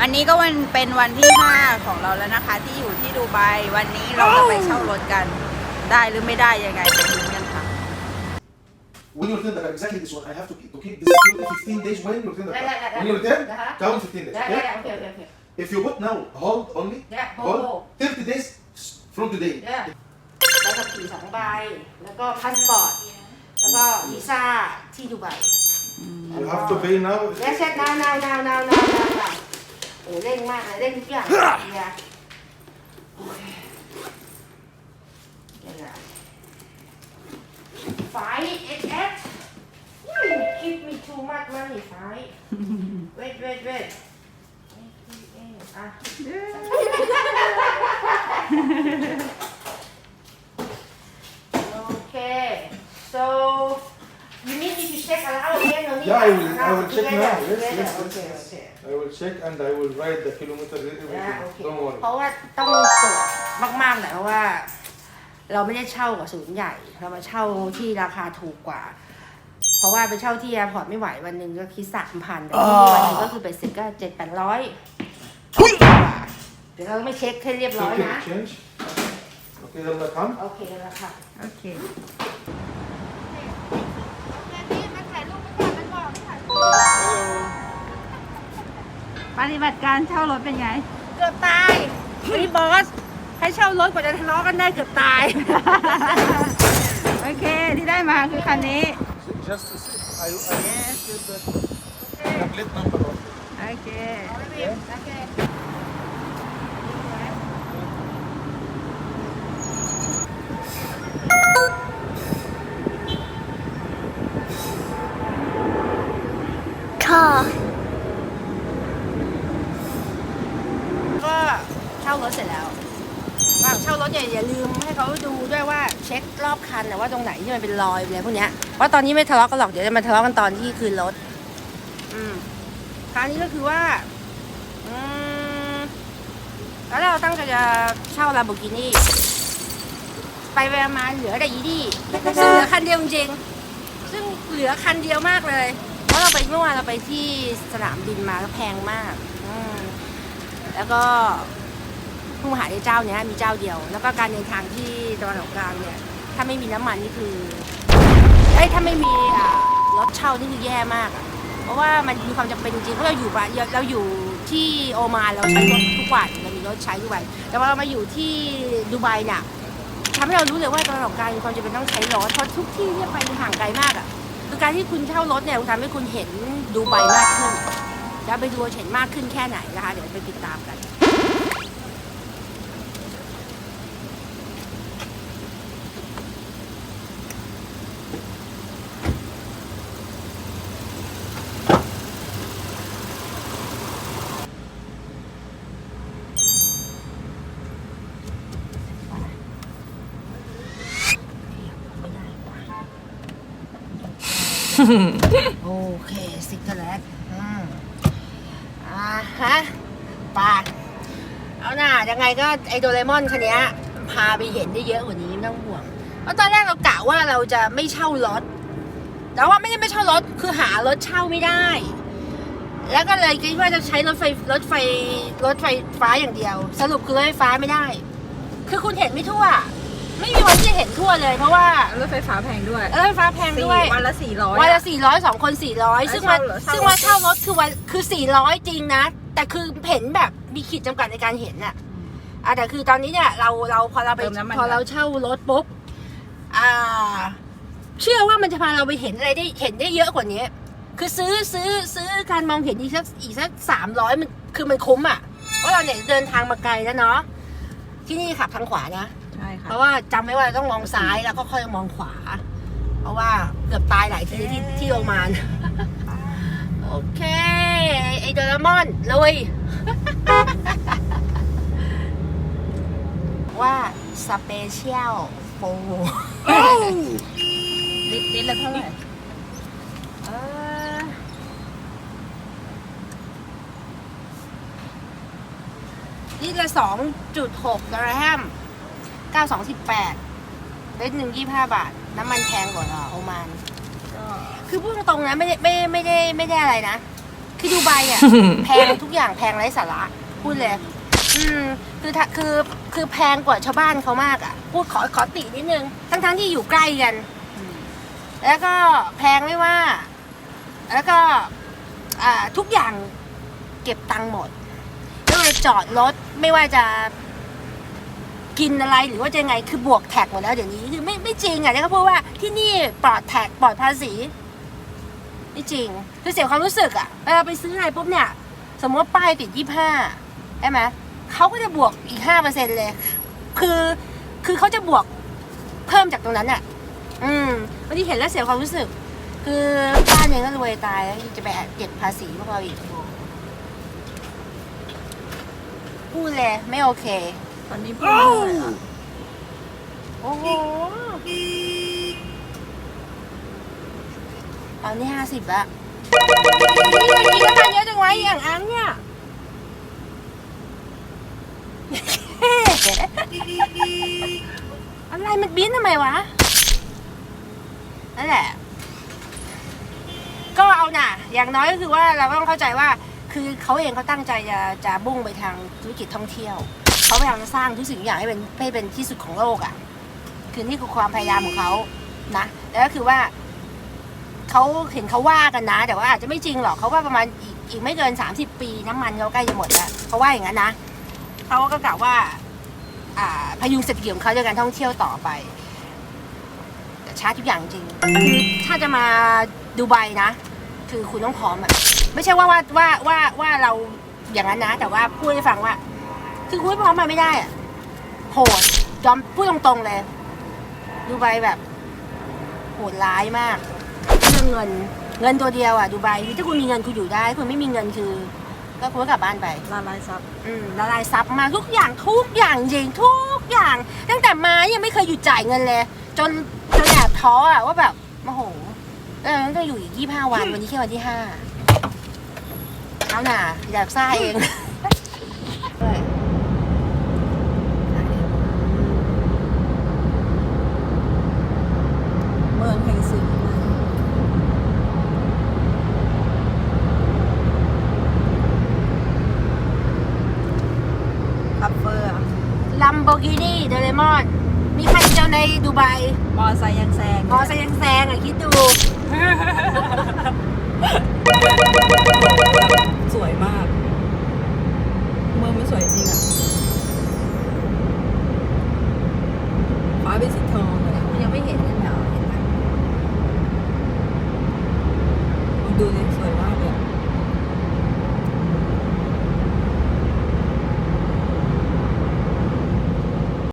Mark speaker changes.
Speaker 1: วันนี้ก็วันเป็นวันที่ 5 ของเราแล้วนะคะ ที่อยู่ที่ดูไบวันนี้เราจะไปเช่ารถกัน ได้หรือไม่ได้ยังไงไปดูกันค่ะ
Speaker 2: When you return the car, exactly this one, I have to keep, to keep this secure 15 days when you return the
Speaker 3: Yeah,
Speaker 2: car.
Speaker 3: yeah, yeah,
Speaker 2: When you return,
Speaker 3: Uh-huh.
Speaker 2: count 15 days.
Speaker 3: Yeah,
Speaker 2: okay?
Speaker 3: yeah, yeah, okay, okay, okay.
Speaker 2: If you put now, hold only,
Speaker 3: Yeah,
Speaker 2: hold
Speaker 3: hold.
Speaker 2: 30 days from today.
Speaker 3: Yeah. ใบขับขี่สองใบแล้วก็พาสปอร์ตแล้วก็วีซ่าที่ดูไบ
Speaker 2: You have to pay now.
Speaker 3: เช็ดเช็ดนา ร่งมากเลยเร่งทุกอย่างเนี่ยโอเคเดี๋ยวนะไฟเอ็กเอ็ก give me too much money ไฟ wait wait wait อะ Okay, so you need me to check around again, no need
Speaker 2: Yeah, I will-
Speaker 3: to-
Speaker 2: I will check
Speaker 3: together,
Speaker 2: now. Yes,
Speaker 3: together.
Speaker 2: yes, yes,
Speaker 3: Okay,
Speaker 2: yes.
Speaker 3: okay.
Speaker 2: I will check and I will write the kilometer everything.
Speaker 3: Yeah, okay.
Speaker 2: Don't worry.
Speaker 3: เพราะว่าต้องตรวจมากๆแหละเพราะว่า เราไม่ได้เช่ากับศูนย์ใหญ่ เรามาเช่าที่ราคาถูกกว่า เพราะว่าไปเช่าที่แอร์พอร์ตไม่ไหววันหนึ่งก็คิดสามพันแต่ที่นี่วันหนึ่งก็คือเป็นสิบก็เจ็ดแปดร้อยเดี๋ยวเราไม่เช็คให้เรียบ
Speaker 2: So
Speaker 3: ร้อย
Speaker 2: okay,
Speaker 3: นะ
Speaker 2: change. Okay, then come.
Speaker 3: โอเคแล้วค่ะ
Speaker 1: โอเค ปฏิบัติการเช่ารถเป็นไง
Speaker 3: เกือบตายพี่บอส ให้เช่ารถกว่าจะทะเลาะกันได้เกือบตาย
Speaker 1: โอเคที่ได้มาคือคันนี้
Speaker 2: Just I, I will the, the plate number.
Speaker 1: โอเค
Speaker 3: ก็เช่ารถเสร็จแล้วระหว่างเช่ารถเนี่ยอย่าลืมให้เขาดูด้วยว่าเช็ครอบคันนะว่าตรงไหนที่มันเป็นรอยอะไรพวกเนี้ยเพราะตอนนี้ไม่ทะเลาะกันหรอกเดี๋ยวจะมาทะเลาะกันตอนที่คืนรถ อืมคราวนี้ก็คือว่า อืมแล้วเราตั้งใจจะเช่าลาโบกินี่ไปไปมาเหลือแต่อีดี้ซึ่งเหลือคันเดียวจริงซึ่งเหลือคันเดียวมากเลยเพราะเราไปเมื่อวานเราไปที่สนามบินมาแล้วแพงมาก อืมแล้วก็ุ่งมหาได้เจ้าเนี้ยมีเจ้าเดียว แล้วก็การเดินทางที่ตะวันออกกลางเนี่ยถ้าไม่มีน้ำมันนี่คือเอ้ยถ้าไม่มีอ่ารถเช่านี่คือแย่มากอะเพราะว่ามันมีความจำเป็นจริงๆเพราะเราอยู่เราอยู่ที่โอมานเราใช้รถทุกวันเรามีรถใช้ทุกวันแต่ว่าเรามาอยู่ที่ดูไบเนี่ยทำให้เรารู้เลยว่าตะวันออกกลางมีความจำเป็นต้องใช้รถเพราะทุกที่เนี่ยไปห่างไกลมากอะคือการที่คุณเช่ารถเนี่ยทำให้คุณเห็นดูไบมากขึ้นจะไปดูเห็นมากขึ้นแค่ไหนนะคะเดี๋ยวไปติดตามกัน โอเคสิกเกอร์แลตอืมอ่าฮะปาเอาหน่ายังไงก็ไอโดเรมอนคันเนี้ยพาไปเห็นได้เยอะกว่านี้ไม่ต้องห่วงเพราะตอนแรกเรากะว่าเราจะไม่เช่ารถ แต่ว่าไม่ได้ไม่เช่ารถคือหารถเช่าไม่ได้ แล้วก็เลยคิดว่าจะใช้รถไฟรถไฟรถไฟฟ้าอย่างเดียว สรุปคือรถไฟฟ้าไม่ได้ คือคุณเห็นไม่ทั่ว ไม่มีวันที่จะเห็นทั่วเลย เพราะว่าร
Speaker 1: ถไฟฟ้าแพงด้วย
Speaker 3: รถไฟฟ้าแพงด้วย
Speaker 1: วันละสี่ร้อย
Speaker 3: วันละสี่ร้อยสองคนสี่ร้อยซึ่งมัน
Speaker 1: เช่ารถ
Speaker 3: ซึ่งว่าเช่ารถคือวันคือสี่ร้อยจริงนะ แต่คือเห็นแบบมีขีดจำกัดในการเห็นน่ะอะแต่คือตอนนี้เนี่ยเราเราพอเราไปพอเราเช่ารถปุ๊บอ่า เชื่อว่ามันจะพาเราไปเห็นอะไรได้เห็นได้เยอะกว่านี้ คือซื้อซื้อซื้อการมองเห็นอีกสักอีกสักสามร้อยมันคือมันคุ้มอะเพราะเราเนี่ยเดินทางมาไกลแล้วเนาะที่นี่ขับทางขวานะ
Speaker 1: ใช่ค่ะ
Speaker 3: เพราะว่าจำไว้ว่าต้องมองซ้ายแล้วก็ค่อยมองขวา เพราะว่าเกือบตายหลายทีที่ที่โรมาน โอเค ไอโดรามอนลุย ว่าสเปเชียลโฟ
Speaker 1: ลิตรลิตรละเท่าไหร่
Speaker 3: เออลิตรละสองจุดหกดอลลาร์แฮมเก้าสองสิบแปดลิตรหนึ่งยี่ห้าบาท น้ำมันแพงกว่าเหรอโอมาน
Speaker 1: ก็
Speaker 3: คือพูดตรงๆนะไม่ได้ไม่ไม่ได้ไม่ได้อะไรนะ คือดูไบอะ แพงทุกอย่างแพงไร้สาระพูดเลย อืมคือถ้าคือคือแพงกว่าชาวบ้านเขามากอะ พูดขอขอตินิดนึง ทั้งทั้งๆที่อยู่ใกล้กัน แล้วก็แพงไม่ว่า แล้วก็อ่าทุกอย่างเก็บตังค์หมดไม่ว่าจะจอดรถไม่ว่าจะ กินอะไรหรือว่าจะไงคือบวกแท็กหมดแล้วเดี๋ยวนี้คือไม่ไม่จริงอะที่เขาพูดว่าที่นี่ปลอดแท็กปลอดภาษีไม่จริงคือเสียความรู้สึกอะเวลาไปซื้ออะไรปุ๊บเนี่ย สมมติป้ายติดยี่ห้าใช่ไหมเขาก็จะบวกอีกห้าเปอร์เซ็นเลยคือคือเขาจะบวกเพิ่มจากตรงนั้นอะ อืมบางทีเห็นแล้วเสียความรู้สึก คือบ้านเองก็รวยตายแล้วจะไปเก็บภาษีพวกเราอีกพูดเลยไม่โอเค
Speaker 1: ตอนนี้พูดเท่ไหร่อะ
Speaker 3: โอ้โห ตอนนี้ห้าสิบละนี่มันกินน้ำมันเยอะจังวะอย่างอังเนี่ยอะไรมันบิ้นทำไมวะ นั่นแหละ ก็เอาน่ะ อย่างน้อยก็คือว่าเราก็ต้องเข้าใจว่า คือเขาเองเขาตั้งใจจะจะบุ่งไปทางธุรกิจท่องเที่ยว เขาพยายามจะสร้างทุกสิ่งทุกอย่างให้เป็นให้เป็นที่สุดของโลกอะ คือนี่คือความพยายามของเขานะ แล้วก็คือว่าเขาเห็นเขาว่ากันนะ แต่ว่าอาจจะไม่จริงหรอกเขาว่าประมาณอีกอีกไม่เกิน30ปีน้ำมันเขาใกล้จะหมดแล้วเขาว่าอย่างนั้นนะเขาก็กล่าวว่า อ่าพยุงเศรษฐกิจของเขาด้วยการท่องเที่ยวต่อไปแต่ช้าทุกอย่างจริงคือถ้าจะมาดูไบนะ คือคุณต้องพร้อมอะไม่ใช่ว่าว่าว่าว่าว่าเราอย่างนั้นนะ แต่ว่าพูดให้ฟังว่า คือคุณไม่พร้อมมาไม่ได้อะโหดยอมพูดตรงๆเลย ดูไบแบบโหดร้ายมากเรื่องเงิน เงินตัวเดียวอะดูไบคือถ้าคุณมีเงินคุณอยู่ได้ คุณไม่มีเงินคือ ก็คุณก็กลับบ้านไป
Speaker 1: ละลายซับ
Speaker 3: อืมละลายซับมากทุกอย่างทุกอย่างจริงทุกอย่าง ตั้งแต่มายังไม่เคยหยุดจ่ายเงินเลย จนจนแอบท้ออะว่าแบบโอ้โหเออต้องอยู่อีกยี่ห้าวันวันนี้แค่วันที่ห้าเอาหน่าอยากซ่าเอง
Speaker 1: เมืองแห่งสีคัฟเฟอร์อะ
Speaker 3: ลัม โบกินี่เดเรมอน มีใครเจอในดูไบ
Speaker 1: มอไซค์ยังแซง
Speaker 3: มอไซค์ยังแซงอะคิดดู
Speaker 1: สวยมาก เมืองมันสวยจริงอะ